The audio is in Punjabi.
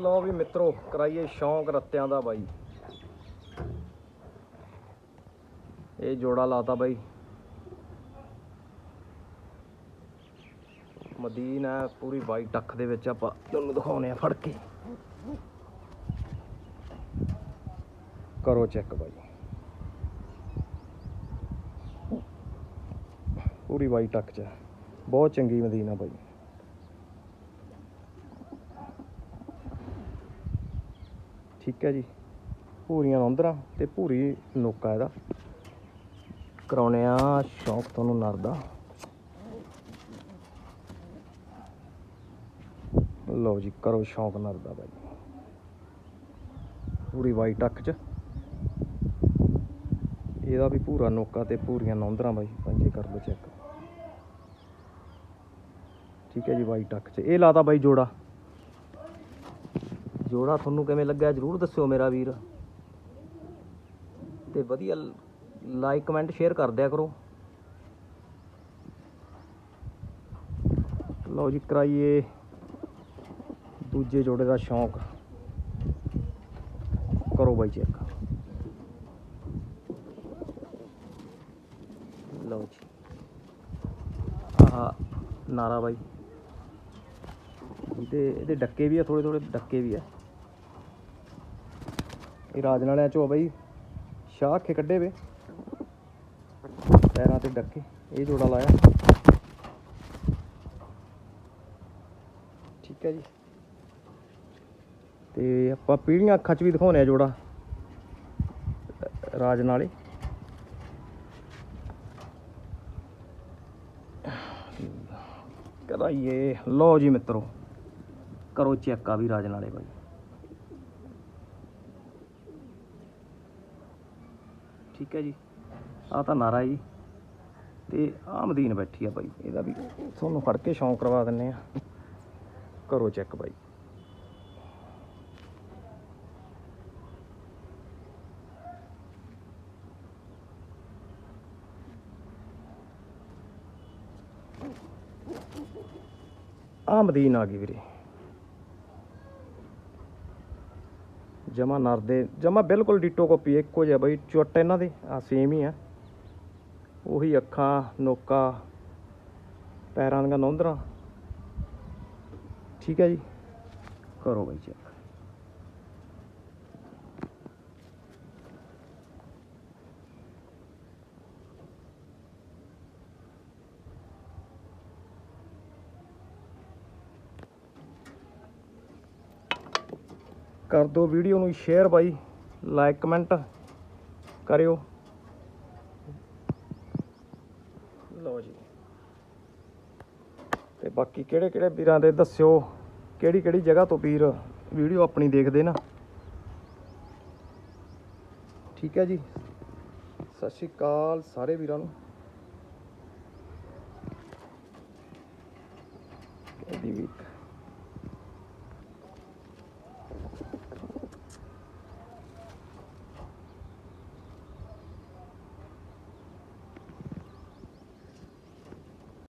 ਲਓ ਵੀ ਮਿੱਤਰੋ, ਕਰਾਈਏ ਸ਼ੌਂਕ ਰੱਤਿਆਂ ਦਾ ਬਾਈ। ਇਹ ਜੋੜਾ ਲਾਤਾ ਬਾਈ। ਮਦੀਨ ਹੈ, ਪੂਰੀ ਵਾਈਟ ਅੱਖ ਦੇ ਵਿੱਚ ਆਪਾਂ ਤੁਹਾਨੂੰ ਦਿਖਾਉਨੇ ਆ ਫੜ ਕੇ। ਕਰੋ ਚੈੱਕ ਬਾਈ। ਪੂਰੀ ਵਾਈਟ ਟੱਕ ਚ ਬਹੁਤ ਚੰਗੀ ਮਦੀਨ ਆ ਬਾਈ। ਠੀਕ ਹੈ ਜੀ। ਪੂਰੀਆਂ ਨੌਂਦਰਾਂ ਤੇ ਭੂਰੀ ਨੋਕਾ ਇਹਦਾ। ਕਰਾਉਨੇ ਆ ਸ਼ੌਂਕ ਤੁਹਾਨੂੰ ਨਰ ਦਾ। ਲਓ ਜੀ, ਕਰੋ ਸ਼ੌਂਕ ਨਰ ਦਾ ਬਾਈ। ਪੂਰੀ ਵਾਈਟ ਅੱਖ ਚ। ਇਹਦਾ ਵੀ ਪੂਰਾ ਨੋਕਾ ਤੇ ਪੂਰੀਆਂ ਨੌਂਦਰਾਂ ਬਾਈ, ਪੰਜੇ ਕਰ ਲਓ ਚੈੱਕ ਠੀਕ ਹੈ ਜੀ ਵਾਈਟ ਅੱਖ ਚ। ਇਹ ਲਾਤਾ ਬਾਈ ਜੋੜਾ। ਜੋੜਾ ਤੁਹਾਨੂੰ ਕਿਵੇਂ ਲੱਗਿਆ ਜਰੂਰ ਦੱਸਿਓ ਮੇਰਾ ਵੀਰ। ਤੇ ਵਧੀਆ ਲਾਈਕ ਕਮੈਂਟ ਸ਼ੇਅਰ ਕਰ ਦਿਆ ਕਰੋ। ਲਓ ਜੀ, ਕਰਾਈਏ ਦੂਜੇ ਜੋੜੇ ਦਾ ਸ਼ੌਂਕ। ਕਰੋ ਬਾਈ ਚੈੱਕ ਲਓ ਜੀ। ਆਹ, ਨਾਰਾ ਬਾਈ। ਇਹਦੇ ਇਹਦੇ ਡੱਕੇ ਵੀ ਆ ਥੋੜੇ ਥੋੜੇ ਡੱਕੇ ਵੀ ਆ। ਇਹ ਰਾਜ ਨਾਲਿਆਂ ਚੋਂ ਬਈ ਬਾਈ, ਸ਼ਾਹ ਅੱਖੇ ਕੱਢੇ ਵੇ। ਪੈਰਾਂ ਤੇ ਡੱਕੇ, ਇਹ ਜੋੜਾ ਲਾਇਆ। ਠੀਕ ਹੈ ਜੀ। ਤੇ ਆਪਾਂ ਪੀੜੀਆਂ ਅੱਖਾਂ 'ਚ ਵੀ ਦਿਖਾਉਣੇ ਆ ਜੋੜਾ ਰਾਜਨ ਵਾਲੇ ਕਰਾਈਏ। ਲਓ ਜੀ ਮਿੱਤਰੋ। ਕਰੋ ਚੈੱਕ ਆ ਵੀ ਰਾਜਨ ਵਾਲੇ ਬਾਈ। ਠੀਕ ਹੈ ਜੀ। ਆ ਤਾਂ ਨਾਰਾ ਜੀ। ਤੇ ਆਹ ਮਦੀਨ ਬੈਠੀ ਆ ਬਾਈ, ਇਹਦਾ ਵੀ ਤੁਹਾਨੂੰ ਫੜ ਕੇ ਸ਼ੌਂਕ ਕਰਵਾ ਦਿੰਨੇ ਆ। ਕਰੋ ਚੈੱਕ ਬਾਈ। ਆਹ ਮਦੀਨ ਆ ਗਈ ਵੀਰੇ। ਜਮਾ ਨਰ ਦੇ, ਜਮਾ ਬਿਲਕੁਲ ਡਿਟੋ ਕਾਪੀ ਇੱਕੋ ਜਿਹਾ ਬਈ, ਚੁੱਟ ਇਹਨਾਂ ਦੇ ਆ ਸੇਮ ਹੀ ਆ। ਉਹੀ ਅੱਖਾਂ, ਨੋਕਾ, ਪੈਰਾਂ ਦੀਆਂ ਨੌਂਦਰਾਂ। ਠੀਕ ਹੈ ਜੀ। ਕਰੋ ਬਈ ਚੈੱਕ ਕਰ ਦਿਓ ਵੀਡੀਓ ਨੂੰ ਸ਼ੇਅਰ ਬਾਈ, ਲਾਈਕ ਕਮੈਂਟ ਕਰਿਓ। ਲਓ ਜੀ। ਤੇ ਬਾਕੀ ਕਿਹੜੇ ਕਿਹੜੇ ਵੀਰਾਂ ਦੇ ਦੱਸਿਓ ਕਿਹੜੀ ਕਿਹੜੀ ਜਗ੍ਹਾ ਤੋਂ ਵੀਰ ਵੀਡੀਓ ਆਪਣੀ ਦੇਖਦੇ ਨਾ। ਠੀਕ ਹੈ ਜੀ। ਸਤਿ ਸ਼੍ਰੀ ਅਕਾਲ ਸਾਰੇ ਵੀਰਾਂ ਨੂੰ। ਐਡੀ ਵੀਕ